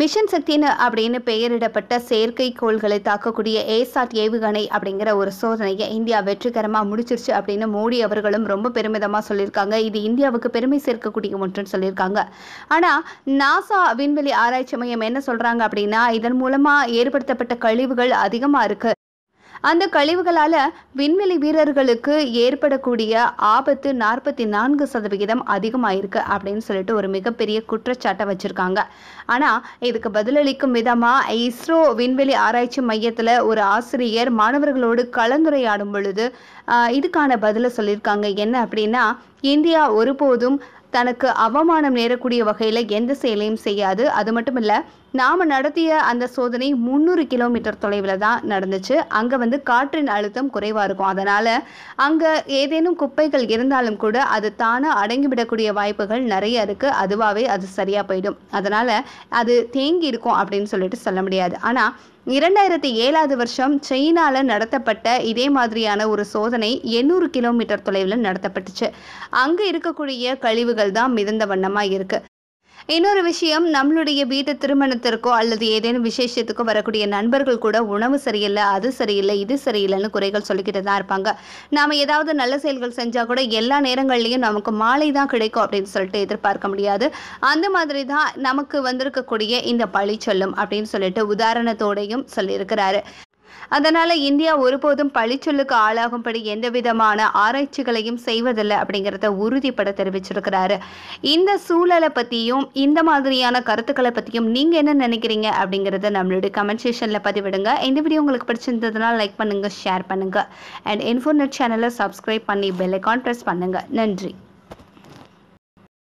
Mission சக்தின்னு அப்படின்னு பெயரிடப்பட்ட செயற்கைக்கோள்களை தாக்கக்கூடிய ஏசாட் ஏவுகணை அப்படிங்கிற ஒரு சோதனையை இந்தியா வெற்றிகரமாக முடிச்சிருச்சு அப்படின்னு மோடி அவர்களும் ரொம்ப பெருமிதமாக சொல்லியிருக்காங்க. இது இந்தியாவுக்கு பெருமை சேர்க்கக்கூடிய ஒன்றுன்னு சொல்லியிருக்காங்க. ஆனால் நாசா விண்வெளி ஆராய்ச்சி மையம் என்ன சொல்கிறாங்க அப்படின்னா இதன் மூலமாக ஏற்படுத்தப்பட்ட கழிவுகள் அதிகமாக இருக்குது அந்த கழிவுகளால் விண்வெளி வீரர்களுக்கு ஏற்படக்கூடிய ஆபத்து நாற்பத்தி நான்கு சதவிகிதம் அதிகமாயிருக்கு அப்படின்னு சொல்லிட்டு ஒரு மிகப்பெரிய குற்றச்சாட்டை வச்சுருக்காங்க. ஆனால் இதுக்கு பதிலளிக்கும் விதமாக இஸ்ரோ விண்வெளி ஆராய்ச்சி மையத்தில் ஒரு ஆசிரியர் மாணவர்களோடு கலந்துரையாடும் பொழுது இதுக்கான பதிலை சொல்லியிருக்காங்க. என்ன அப்படின்னா இந்தியா ஒருபோதும் தனக்கு அவமானம் நேரக்கூடிய வகையில் எந்த செயலையும் செய்யாது. அது மட்டும் இல்லை நாம் நடத்திய அந்த சோதனை முந்நூறு கிலோமீட்டர் தொலைவில் தான் நடந்துச்சு. அங்கே வந்து காற்றின் அழுத்தம் குறைவாக இருக்கும். அதனால் அங்கே ஏதேனும் குப்பைகள் இருந்தாலும் கூட அது தானாக அடங்கிவிடக்கூடிய வாய்ப்புகள் நிறைய இருக்குது அதுவாகவே அது சரியாக போயிடும். அதனால் அது தேங்கி இருக்கும் அப்படின்னு சொல்லிட்டு சொல்ல முடியாது. ஆனால் இரண்டாயிரத்தி ஏழாவது வருஷம் சைனால நடத்தப்பட்ட இதே மாதிரியான ஒரு சோதனை எண்ணூறு கிலோமீட்டர் தொலைவில் நடத்தப்பட்டுச்சு. அங்கே இருக்கக்கூடிய கழிவுகள் தான் மிதந்த வண்ணமாக இருக்குது இன்னொரு விஷயம் நம்மளுடைய வீட்டு திருமணத்திற்கோ அல்லது ஏதேனும் விசேஷத்துக்கோ வரக்கூடிய நண்பர்கள் கூட உணவு சரியில்லை அது சரியில்லை இது சரியில்லைன்னு குறைகள் சொல்லிக்கிட்டு தான் இருப்பாங்க. நாம் ஏதாவது நல்ல செயல்கள் செஞ்சால் கூட எல்லா நேரங்கள்லையும் நமக்கு மாலை தான் கிடைக்கும் அப்படின்னு சொல்லிட்டு எதிர்பார்க்க முடியாது. அந்த மாதிரி தான் நமக்கு வந்திருக்கக்கூடிய இந்த பழி சொல்லும் அப்படின்னு சொல்லிட்டு உதாரணத்தோடையும் சொல்லியிருக்கிறாரு. அதனால இந்தியா ஒருபோதும் பழிச்சொல்லுக்கு ஆளாகும்படி எந்த விதமான ஆராய்ச்சிகளையும் செய்வதில்லை அப்படிங்கிறத உறுதிப்பட தெரிவிச்சிருக்கிறாரு. இந்த சூழலை பற்றியும் இந்த மாதிரியான கருத்துக்களை பற்றியும் நீங்கள் என்ன நினைக்கிறீங்க அப்படிங்கிறத நம்மளுடைய கமெண்ட் செஷன்ல பதிவிடுங்க. இந்த வீடியோ உங்களுக்கு பிடிச்சிருந்ததுனால லைக் பண்ணுங்கள் ஷேர் பண்ணுங்கள் அண்ட் இன்ஃபோர்நெட் சேனலை சப்ஸ்கிரைப் பண்ணி பெல் ஐக்கான் ப்ரெஸ் பண்ணுங்க. நன்றி.